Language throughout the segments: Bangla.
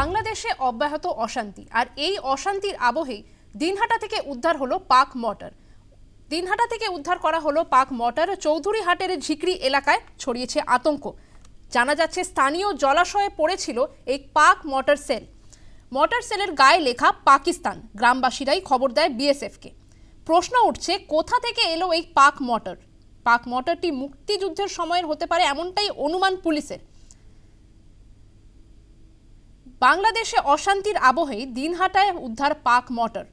বাংলাদেশে অব্যাহত অশান্তি। আর এই অশান্তির আবহেই দিনহাটা থেকে উদ্ধার হলো পাক মটর দিনহাটা থেকে উদ্ধার করা হলো পাক মটর চৌধুরীহাটের ঝিকরি এলাকায় ছড়িয়েছে আতঙ্ক। জানা যাচ্ছে স্থানীয় জলাশয়ে পড়েছিল এই পাক মটর সেল। মটর সেলের গায়ে লেখা পাকিস্তান। গ্রামবাসীরাই খবর দেয় বিএসএফকে। প্রশ্ন উঠছে, কোথা থেকে এলো এই পাক মটর পাক মটরটি মুক্তিযুদ্ধের সময়ের হতে পারে এমনটাই অনুমান পুলিশের। বাংলাদেশে অশান্তির আবহেই দিনহাটায় উদ্ধার পাক মটর।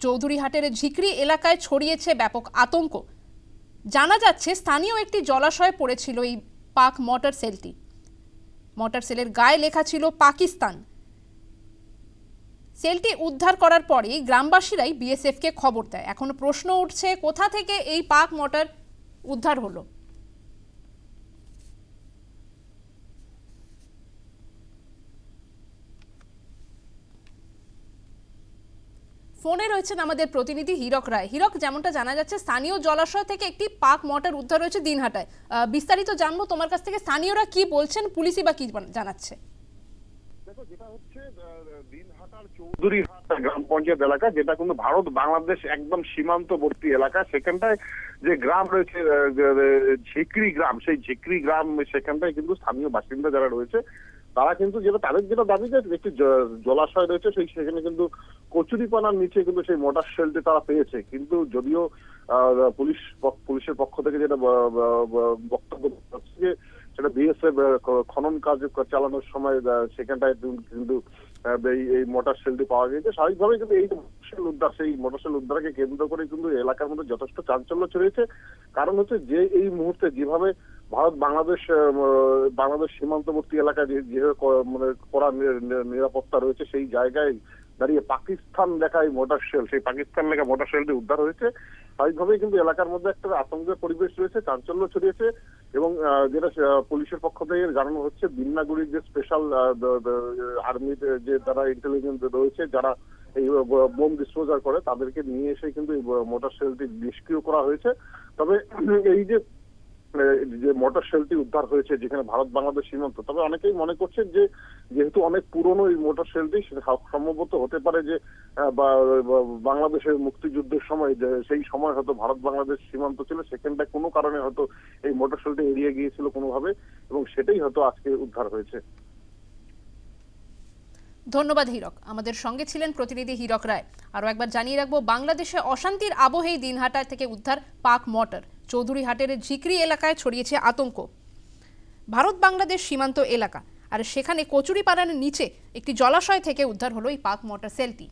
চৌধুরীহাটের ঝিকরি এলাকায় ছড়িয়েছে ব্যাপক আতঙ্ক। জানা যাচ্ছে, স্থানীয় একটি জলাশয়ে পড়েছিল এই পাক মটর সেলটি। মটর সেলের গায়ে লেখা ছিল পাকিস্তান। সেলটি উদ্ধার করার পরেই গ্রামবাসীরাই বিএসএফকে খবর দেয়। এখন প্রশ্ন উঠছে, কোথা থেকে এই পাক মটর উদ্ধার হলো? ফোনে রয়েছেন আমাদের প্রতিনিধি হীরক রায়। হীরক, যেমনটা জানা যাচ্ছে, স্থানীয় জলাশয় থেকে একটি পাক মোটর উদ্ধার হয়েছে দিনহাটায়। বিস্তারিত জানব তোমার কাছ থেকে। স্থানীয়রা কি বলছেন, পুলিশই বা কি জানাচ্ছে? দেখো, যেটা হচ্ছে দিনহাটার চৌধুরীহাট গ্রাম পঞ্চায়েত এলাকা, যেটা কিন্তু ভারত বাংলাদেশ একদম সীমান্তবর্তী এলাকা, সেখানটায় যে গ্রাম রয়েছে ঝিকরি গ্রাম, সেই ঝিকরি গ্রাম সেখানটায় কিন্তু স্থানীয় বাসিন্দা যারা রয়েছে তারা কিন্তু যেটা, তাদের যেটা দাবি যে একটি জলাশয় রয়েছে, সেই সেখানে কিন্তু কচুরিপানার নিচে কিন্তু সেই মোটর শেলটি তারা পেয়েছে। কিন্তু যদিও পুলিশ পুলিশের পক্ষ থেকে যেটা বক্তব্য যে, সেটা বিএসএফ খনন কাজ চালানোর সময় সেখানটায় কিন্তু- এই মোটর সেলটি পাওয়া গেছে স্বাভাবিকভাবে কিন্তু এই মোটরসেল উদ্ধার, সেই মোটরসেল উদ্ধারকে কেন্দ্র করে কিন্তু এলাকার মধ্যে যথেষ্ট চাঞ্চল্য ছড়িয়েছে। কারণ হচ্ছে যে, এই মুহূর্তে যেভাবে ভারত, বাংলাদেশ বাংলাদেশ সীমান্তবর্তী এলাকায় যে- মানে নি- নিরাপত্তা রয়েছে, সেই জায়গায় দাঁড়িয়ে পাকিস্তান লেখা এই মোটর সেল সেই পাকিস্তান লেখা মোটর সেলটি উদ্ধার হয়েছে। স্বাভাবিকভাবেই কিন্তু এলাকার মধ্যে একটা আতঙ্কের পরিবেশ রয়েছে, চাঞ্চল্য ছড়িয়েছে এবং যেটা পুলিশের পক্ষ থেকে জানানো হচ্ছে, বিন্নাগুড়ির যে স্পেশাল আর্মির যে যারা ইন্টেলিজেন্স রয়েছে, যারা এই বোম ডিসপোজার করে, তাদেরকে নিয়ে এসে কিন্তু এই মোটর সেলটি নিষ্ক্রিয় করা হয়েছে। তবে, এই যে যে মোটর সেলটি উদ্ধার হয়েছে যেখানে ভারত বাংলাদেশ সীমান্ত, তবে অনেকেই মনে করছেন যে যেহেতু অনেক পুরনো এই মোটর সেটা সম্ভবত হতে পারে যে বাংলাদেশের মুক্তিযুদ্ধের সময় সেই সময় হয়তো ভারত বাংলাদেশ সীমান্ত ছিল, সেখানটায় কোনো কারণে হয়তো এই মোটর সেলটি এড়িয়ে গিয়েছিল কোনোভাবে এবং সেটাই হয়তো আজকে উদ্ধার হয়েছে। ধন্যবাদ হীরক। আমাদের সঙ্গে ছিলেন প্রতিনিধি হীরক রায়। আরও একবার জানিয়ে রাখব, বাংলাদেশে অশান্তির আবহেই দিনহাটা থেকে উদ্ধার পাক মটর। চৌধুরীহাটের ঝিকরি এলাকায় ছড়িয়েছে আতঙ্ক। ভারত বাংলাদেশ সীমান্ত এলাকা, আর সেখানে কচুরিপাড়ার নিচে একটি জলাশয় থেকে উদ্ধার হলো এই পাক মোটর সেলটি